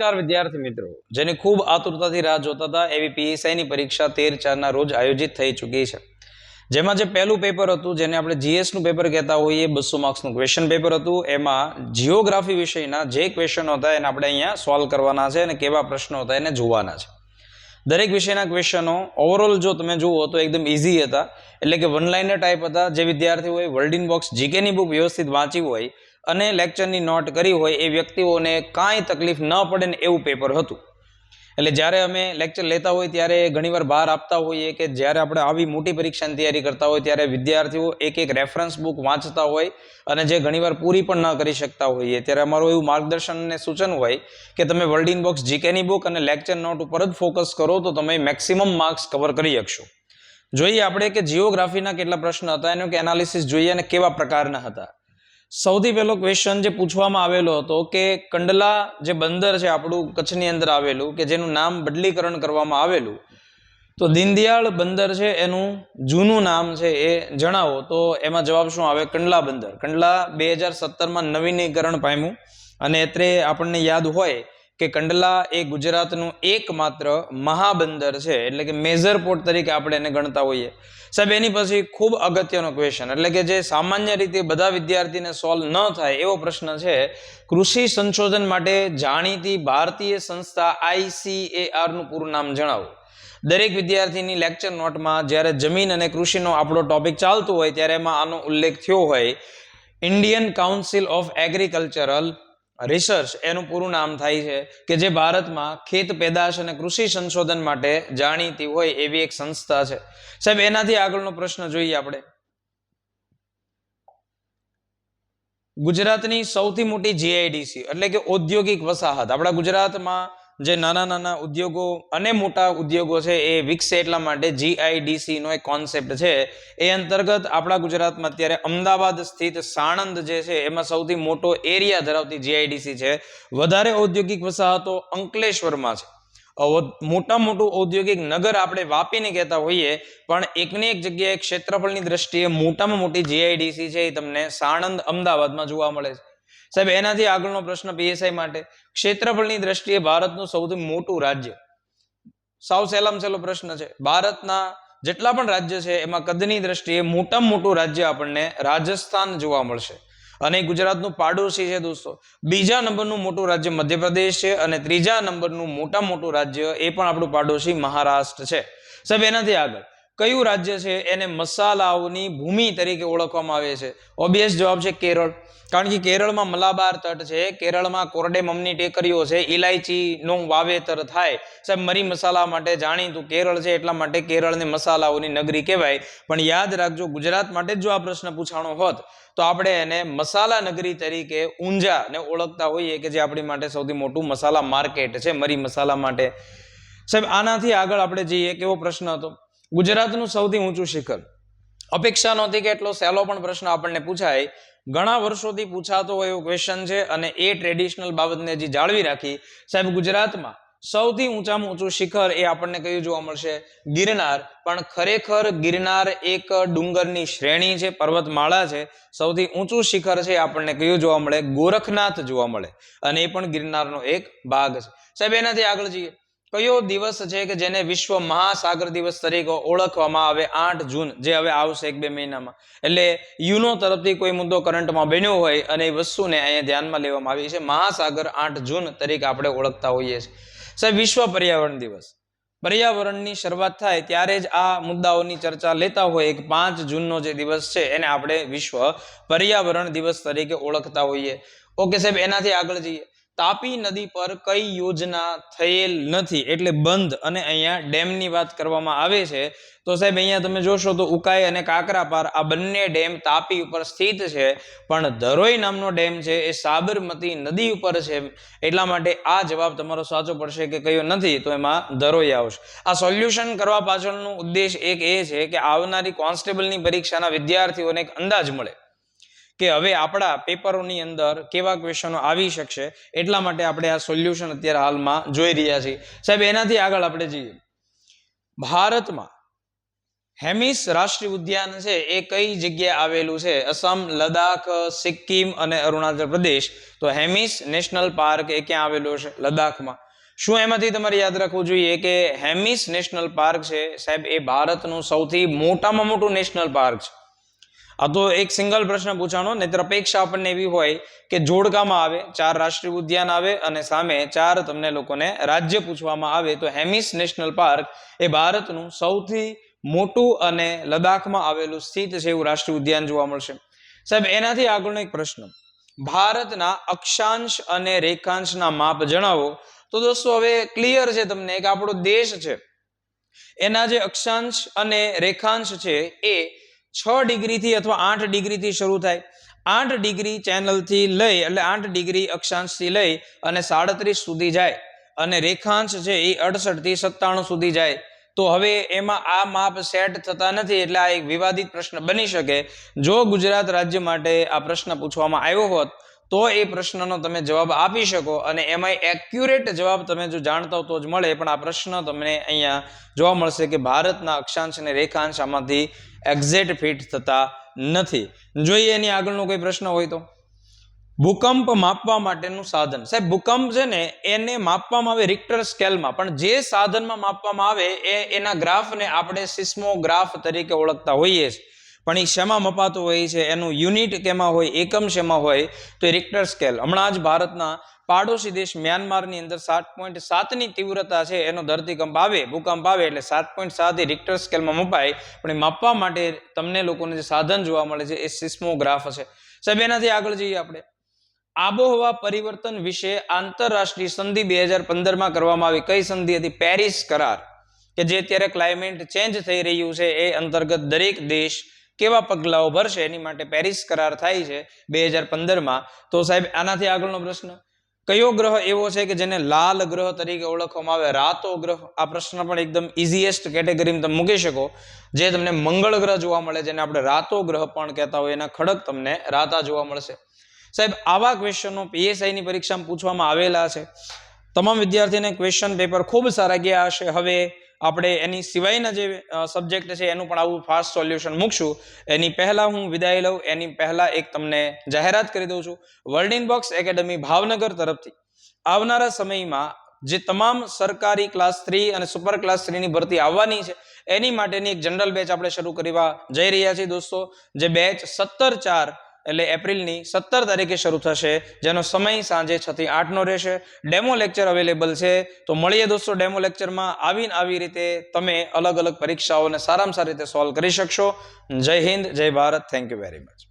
નમસ્કાર વિદ્યાર્થી મિત્રો. જેની ખૂબ આતુરતાથી રાહ જોતા હતા, એવી પીએસઆઈની પરીક્ષા તેર ચારના રોજ આયોજિત થઈ ચૂકી છે. જેમાં જે પહેલું પેપર હતું, જેને આપણે જીએસનું પેપર કહેતા હોઈએ, બસો માર્ક્સનું ક્વેશ્ચન પેપર હતું, એમાં જીઓગ્રાફી વિષયના જે ક્વેશ્ચનો હતા, એને આપણે અહીંયા સોલ્વ કરવાના છે અને કેવા પ્રશ્નો હતા, એને જોવાના છે. દરેક વિષયના ક્વેશ્ચનો ઓવરઓલ જો તમે જુઓ તો એકદમ ઇઝી હતા. એટલે કે વન લાઇનર ટાઈપ હતા. જે વિદ્યાર્થીઓએ ઇન બોક્સ જીકેની બુક વ્યવસ્થિત વાંચી હોય અને લેક્ચરની નોટ કરી હોય એ વ્યક્તિઓને કાંઈ તકલીફ ન પડે ને એવું પેપર હતું. એટલે જ્યારે અમે લેક્ચર લેતા હોય ત્યારે ઘણીવાર બહાર આપતા હોઈએ કે જ્યારે આપણે આવી મોટી પરીક્ષાની તૈયારી કરતા હોય ત્યારે વિદ્યાર્થીઓ એક એક રેફરન્સ બુક વાંચતા હોય અને જે ઘણીવાર પૂરી પણ ન કરી શકતા હોઈએ. ત્યારે અમારું એવું માર્ગદર્શન અને સૂચન હોય કે તમે વર્લ્ડિંગ બોક્સ જીકેની બુક અને લેક્ચર નોટ ઉપર જ ફોકસ કરો તો તમે મેક્સિમમ માર્ક્સ કવર કરી શકશો. જોઈએ આપણે કે જીઓગ્રાફીના કેટલા પ્રશ્ન હતા, એનું કે એનાલિસિસ જોઈએ અને કેવા પ્રકારના હતા. સૌથી પહેલો ક્વેશ્ચન જે પૂછવામાં આવેલો હતો કે કંડલા જે બંદર છે આપણું કચ્છની અંદર આવેલું કે જેનું નામ બદલીકરણ કરવામાં આવેલું, તો દીનદયાળ બંદર છે એનું જૂનું નામ છે એ જણાવો. તો એમાં જવાબ શું આવે? કંડલા બંદર. કંડલા બે હજાર સત્તરમાં નવીનીકરણ પામ્યું અને અત્રે આપણને યાદ હોય કે કંડલા એ ગુજરાતનું એકમાત્ર મહાબંદર છે. એટલે કે મેજર પોર્ટ તરીકે આપણે એને ગણતા હોઈએ. સાહેબ, એની પછી ખૂબ અગત્યનો ક્વેશ્ચન એટલે કે જે સામાન્ય રીતે બધા વિદ્યાર્થીને સોલ્વ ન થાય એવો પ્રશ્ન છે, કૃષિ સંશોધન માટે જાણીતી ભારતીય સંસ્થા આઈસીએઆરનું પૂરું નામ જણાવો. દરેક વિદ્યાર્થીની લેક્ચર નોટમાં જ્યારે જમીન અને કૃષિનો આપણો ટોપિક ચાલતો હોય ત્યારે એમાં આનો ઉલ્લેખ થયો હોય. Indian Council of Agricultural Research એનું પૂરું નામ થાય છે કે જે ભારતમાં ખેત પેદાશ અને કૃષિ સંશોધન માટે જાણીતી હોય એવી એક સંસ્થા છે. સાહેબ, એનાથી આગળનો પ્રશ્ન જોઈએ આપણે. ગુજરાતની સૌથી મોટી જીઆઈડીસી એટલે કે ઔદ્યોગિક વસાહત. આપણા ગુજરાતમાં જે નાના નાના ઉદ્યોગો અને મોટા ઉદ્યોગો છે એ વિકસે એટલા માટે જીઆઈડીસીનો એક કોન્સેપ્ટ છે. એ અંતર્ગત આપણા ગુજરાતમાં અત્યારે અમદાવાદ સ્થિત સાણંદ જે છે એમાં સૌથી મોટો એરિયા ધરાવતી જીઆઈડીસી છે. વધારે ઔદ્યોગિક વસાહતો અંકલેશ્વરમાં છે. મોટા મોટું ઔદ્યોગિક નગર આપણે વાપીને કહેતા હોઈએ, પણ એકને એક જગ્યાએ ક્ષેત્રફળની દ્રષ્ટિએ મોટામાં મોટી જીઆઈડીસી છે એ તમને સાણંદ અમદાવાદમાં જોવા મળે છે. સાહેબ, એનાથી આગળનો પ્રશ્ન પીએસઆઈ માટે. ક્ષેત્રફળની દ્રષ્ટિએ ભારતનું સૌથી મોટું રાજ્ય. સાવ સહેલામ સહેલો પ્રશ્ન છે. ભારતના જેટલા પણ રાજ્ય છે, એમાં કદની દ્રષ્ટિએ મોટામાં મોટું રાજ્ય આપણને રાજસ્થાન જોવા મળશે. અને ગુજરાતનું પાડોશી છે દોસ્તો. બીજા નંબરનું મોટું રાજ્ય મધ્યપ્રદેશ છે અને ત્રીજા નંબરનું મોટા મોટું રાજ્ય એ પણ આપણું પાડોશી મહારાષ્ટ્ર છે. સાહેબ, એનાથી આગળ. કયું રાજ્ય છે એને મસાલાઓની ભૂમિ તરીકે ઓળખવામાં આવે છે? ઓબ્વિયસ જવાબ છે કેરળ. કારણ કે કેરળમાં મલાબાર તટ છે, કેરળમાં કોરડેમમની ટેકરીઓ છે ઇલાયચીનું વાવેતર થાય. સાહેબ, મરી મસાલા માટે જાણીતું કેરળ છે, એટલા માટે કેરળને મસાલાઓની નગરી કહેવાય. પણ યાદ રાખજો, ગુજરાત માટે જો આ પ્રશ્ન પૂછાણો હોત, તો આપણે એને મસાલા નગરી તરીકે ઊંઝા ને ઓળખતા હોઈએ કે જે આપણી માટે સૌથી મોટું મસાલા માર્કેટ છે, મરી મસાલા માટે. સાહેબ, આનાથી આગળ આપણે જઈએ, કેવો પ્રશ્ન હતો? ગુજરાતનું સૌથી ઊંચું શિખર. અપેક્ષા નહોતી કે એટલો સહેલો પણ પ્રશ્ન આપણને પૂછાય. ઘણા વર્ષોથી પૂછાતો હોય એવો ક્વેશ્ચન છે અને એ ટ્રેડિશનલ બાબતને હજી જાળવી રાખી. સાહેબ, ગુજરાતમાં સૌથી ઊંચામાં ઊંચું શિખર એ આપણને કયું જોવા મળશે? ગિરનાર. પણ ખરેખર ગિરનાર એક ડુંગરની શ્રેણી છે, પર્વતમાળા છે. સૌથી ઊંચું શિખર છે આપણને કયું જોવા મળે? ગોરખનાથ જોવા મળે. અને એ પણ ગિરનારનો એક ભાગ છે. સાહેબ, એનાથી આગળ જઈએ. કયો દિવસ છે કે જેને વિશ્વ મહાસાગર દિવસ તરીકે ઓળખવામાં આવે? આઠ જૂન, જે હવે આવશે એક બે મહિનામાં. એટલે યુનો તરફથી કોઈ મુદ્દો કરંટમાં બન્યો હોય અને એ વસ્તુને અહીંયા ધ્યાનમાં લેવામાં આવી છે. મહાસાગર આઠ જૂન તરીકે આપણે ઓળખતા હોઈએ છીએ. સાહેબ, વિશ્વ પર્યાવરણ દિવસ. પર્યાવરણની શરૂઆત થાય ત્યારે જ આ મુદ્દાઓની ચર્ચા લેતા હોય. એક પાંચ જૂનનો જે દિવસ છે એને આપણે વિશ્વ પર્યાવરણ દિવસ તરીકે ઓળખતા હોઈએ. ઓકે સાહેબ, એનાથી આગળ જઈએ. તાપી નદી પર કઈ યોજના થયેલ નથી એટલે બંધ અને અહીંયા ડેમની વાત કરવામાં આવે છે. તો સાહેબ, અહીંયા તમે જોશો તો ઉકાઈ અને કાકરાપાર આ બંને ડેમ તાપી ઉપર સ્થિત છે, પણ ધરોઈ નામનો ડેમ છે એ સાબરમતી નદી ઉપર છે. એટલા માટે આ જવાબ તમારો સાચો પડશે કે કયો નથી, તો એમાં ધરોઈ આવશે. આ સોલ્યુશન કરવા પાછળનો ઉદ્દેશ એક એ છે કે આવનારી કોન્સ્ટેબલની પરીક્ષાના વિદ્યાર્થીઓને એક અંદાજ મળે. કે હવે આપણા પેપરોની અંદર કેવા ક્વેશ્ચનો આવી શકશે એટલા માટે આપણે આ સોલ્યુશન અત્યારે હાલમાં જોઈ રહ્યા છીએ. સાહેબ, એનાથી આગળ આપણે જઈએ. ભારતમાં હેમિસ રાષ્ટ્રીય ઉદ્યાન છે એ કઈ જગ્યાએ આવેલું છે? અસમ લદાખ સિક્કિમ અને અરુણાચલ પ્રદેશ. તો હેમિસ નેશનલ પાર્ક એ ક્યાં આવેલો છે? લદ્દાખમાં. શું એમાંથી તમારે યાદ રાખવું જોઈએ કે હેમિસ નેશનલ પાર્ક છે? સાહેબ, એ ભારતનું સૌથી મોટામાં મોટું નેશનલ પાર્ક છે. આ તો એક સિંગલ પ્રશ્ન પૂછાણો નહીતર અપેક્ષા આપણને એવી હોય કે જોડકામાં આવે, ચાર રાષ્ટ્રીય ઉદ્યાન આવે અને સામે ચાર તમને લોકોને રાજ્ય પૂછવામાં આવે, તો હેમિસ નેશનલ પાર્ક એ ભારતનું સૌથી મોટું અને લદ્દાખમાં આવેલું સ્થિત છે એવું રાષ્ટ્રીય ઉદ્યાન જોવા મળશે. સાહેબ, એનાથી આગળનો એક પ્રશ્ન. ભારતના અક્ષાંશ અને રેખાંશના માપ જણાવો. તો દોસ્તો, હવે ક્લિયર છે તમને કે આપણો દેશ છે. એના જે અક્ષાંશ અને રેખાંશ છે એ છ ડિગ્રીથી અથવા આઠ ડિગ્રીથી શરૂ થાય. આઠ ડિગ્રી ચેનલથી લઈ, એટલે આઠ ડિગ્રી અક્ષાંશથી લઈ અને સાડત્રીસ સુધી જાય. અને રેખાંશ છે એ અડસઠથી સત્તાણું સુધી જાય. તો હવે એમાં આ માપ સેટ થતા નથી, એટલે આ એક વિવાદિત પ્રશ્ન બની શકે. જો ગુજરાત રાજ્ય માટે આ પ્રશ્ન પૂછવામાં આવ્યો હોત તો એ પ્રશ્નનો તમે જવાબ આપી શકો અને એમાં એક્યુરેટ જવાબ તમે જો જાણતા હો તો જ મળે, પણ આ પ્રશ્ન તમને અહીંયા જોવા મળશે કે ભારતના અક્ષાંશ અને રેખાંશ આમાંથી એક્ઝેક્ટ ફિટ થતા નથી. જોઈએ એની આગળનો કોઈ પ્રશ્ન હોય તો? ભૂકંપ માપવા માટેનું સાધન. સાહેબ, ભૂકંપ છે ને, એને માપવામાં આવે રિક્ટર સ્કેલમાં પણ જે સાધનમાં માપવામાં આવે એ એના ગ્રાફને આપણે સિસ્મોગ્રાફ તરીકે ઓળખતા હોઈએ છીએ પણ એ શેમાં મપાતું હોય છે? એનું યુનિટ કેમાં હોય, એકમ શેમાં હોય? તો એ રિક્ટર સ્કેલ હમણાં જ ભારતના પાડોશી દેશ મ્યાનમારની અંદર સાત પોઈન્ટ સાતની તીવ્રતા છે, એનો ધરતીકંપ આવે, ભૂકંપ આવે એટલે સાત પોઈન્ટ સાત એ રિક્ટર સ્કેલમાં મપાય. પણ એ માપવા માટે તમને લોકોને જે સાધન જોવા મળે છે, એ સિસ્મોગ્રાફ છે સાહેબ, એનાથી આગળ જઈએ આપણે. આબોહવા પરિવર્તન વિશે આંતરરાષ્ટ્રીય સંધિ બે હજાર પંદરમાં કરવામાં આવી. કઈ સંધિ હતી? પેરિસ કરાર. કે જે અત્યારે ક્લાઇમેટ ચેન્જ થઈ રહ્યું છે, એ અંતર્ગત દરેક દેશ કેવા પગલાઓ ભરશે એની માટે પેરિસ કરાર થાય છે બે હજાર પંદરમાં? તો સાહેબ, આનાથી આગળનો પ્રશ્ન, કયો ગ્રહ એવો છે કે જેને લાલ ગ્રહ તરીકે ઓળખવામાં આવે? રાતો ગ્રહ, આ પ્રશ્ન પણ એકદમ ઇઝીએસ્ટ કેટેગરીમાં તમે મૂકી શકો. જે તમને મંગળ ગ્રહ જોવા મળે, જેને આપણે રાતો ગ્રહ પણ કહેતા હોય એના ખડક તમને રાતા જોવા મળશે. સાહેબ, આવા ક્વેશ્ચનો પીએસઆઈની પરીક્ષામાં પૂછવામાં આવેલા છે. તમામ વિદ્યાર્થીને ક્વેશ્ચન પેપર ખૂબ સારા ગયા હશે. હવે આપણે એની સિવાયના જે સબ્જેક્ટ છે એનું પણ આવું ફાસ્ટ સોલ્યુશન મૂકશું. એની પહેલા હું વિદાય લઉં. એની પહેલા એક તમને જાહેરાત કરી દઉં છું. વર્લ્ડ બોક્સ એકેડમી ભાવનગર તરફથી. આવનારા સમયમાં જે તમામ સરકારી ક્લાસ થ્રી અને સુપર ક્લાસ થ્રીની ભરતી આવવાની છે, એની માટેની એક જનરલ બેચ આપણે શરૂ કરવા જઈ રહ્યા છીએ દોસ્તો. જે બેચ સત્તર ચાર એટલે એપ્રિલની સત્તર તારીખે શરૂ થશે, જેનો સમય સાંજે છ થી આઠનો રહેશે. ડેમો લેક્ચર અવેલેબલ છે, તો મળીએ દોસ્તો ડેમો લેક્ચરમાં. આવીને આવી રીતે તમે અલગ અલગ પરીક્ષાઓને સારામાં સારી રીતે સોલ્વ કરી શકશો. જય હિન્દ, જય Bharat. Thank you very much